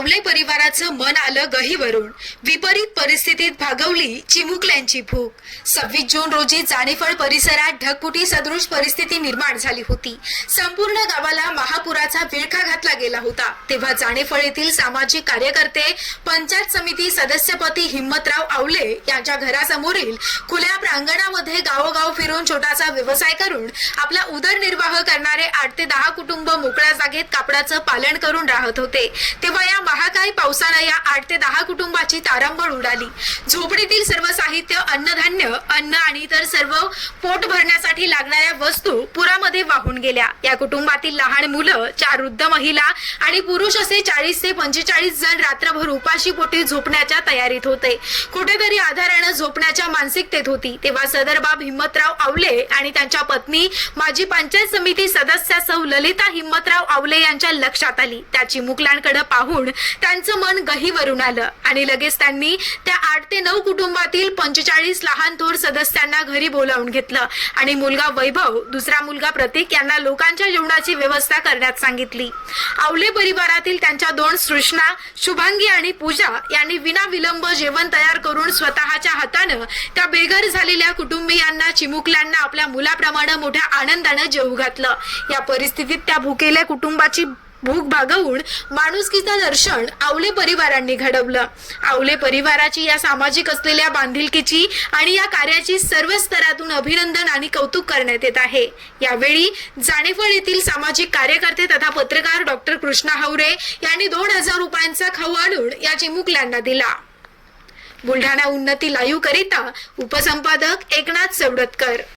परिवाराचं मन आलं गहीवरून विपरीत परिस्थितीत भागवली चिमुकल्यांची भूक. सव्वीस जून रोजी जाणेफळ परिसरात ढगफुटी सदृश परिस्थिती निर्माण झाली होती. संपूर्ण गावाला महापुराचा विळखा घातला गेला होता. तेव्हा जाणेफळ येथील सामाजिक कार्यकर्ते पंचायत समिती सदस्यपती हिम्मतराव आवले यांच्या घरासमोरील खुल्या प्रांगणामध्ये गावोगाव फिरून छोटासा व्यवसाय करून आपला उदरनिर्वाह करणारे आठ ते दहा कुटुंब मोकळ्या जागेत कापडाचं पालन करून राहत होते. तेव्हा या महाकाय पावसानं या आठ ते दहा कुटुंबाची तारांबळ उडाली. झोपडीतील सर्व साहित्य अन्नधान्य अन्न आणि इतर सर्व पोट भरण्यासाठी लागणाऱ्या वस्तू पुरामध्ये वाहून गेल्या. या कुटुंबातील लहान मुलं चार वृद्ध महिला आणि पुरुष असे चाळीस ते पंचेचाळीस जण रात्रभर उपाशी पोटी झोपण्याच्या तयारीत होते. कुठेतरी आधारानं झोपण्याच्या मानसिकतेत होती. तेव्हा सदर बाब हिम्मतराव आवले आणि त्यांच्या पत्नी माजी पंचायत समिती सदस्या सौ ललिता हिम्मतराव आवले यांच्या लक्षात आली. त्या चिमुकल्यांकडे पाहून त्यांचं मन गहीवरून आलं. आणि लगेच त्यांनी त्या आठ ते नऊ कुटुंबातील पंचेचाळीस लहान थोर सदस्यांना घरी बोलावून घेतलं. आणि मुलगा वैभव दुसरा मुलगा प्रतीक यांना लोकांच्या जेवणाची व्यवस्था करण्यात सांगितली. आवले परिवारातील त्यांच्या दोन सृष्णा शुभांगी आणि पूजा यांनी विना विलंब जेवण तयार करून स्वतःच्या हातानं त्या बेघर झालेल्या कुटुंबियांना चिमुकल्यांना आपल्या मुलाप्रमाणे मोठ्या आनंदानं जेवू घातलं. या परिस्थितीत त्या भुकेल्या कुटुंबाची भूक भागवून माणुसकीचं दर्शन आवले परिवारांनी घडवलं. आवले परिवाराची या सामाजिक असलेल्या बांधिलकीची आणि या कार्याची सर्व स्तरातून अभिनंदन आणि कौतुक करण्यात येत आहे. यावेळी जाणेफळ येथील सामाजिक कार्यकर्ते तथा पत्रकार डॉक्टर कृष्णा हवरे यांनी दोन हजार रुपयांचा खाऊ आणून या चिमुकल्यांना दिला. बुलढाणा उन्नती लाईव्ह करिता उपसंपादक एकनाथ सवडतकर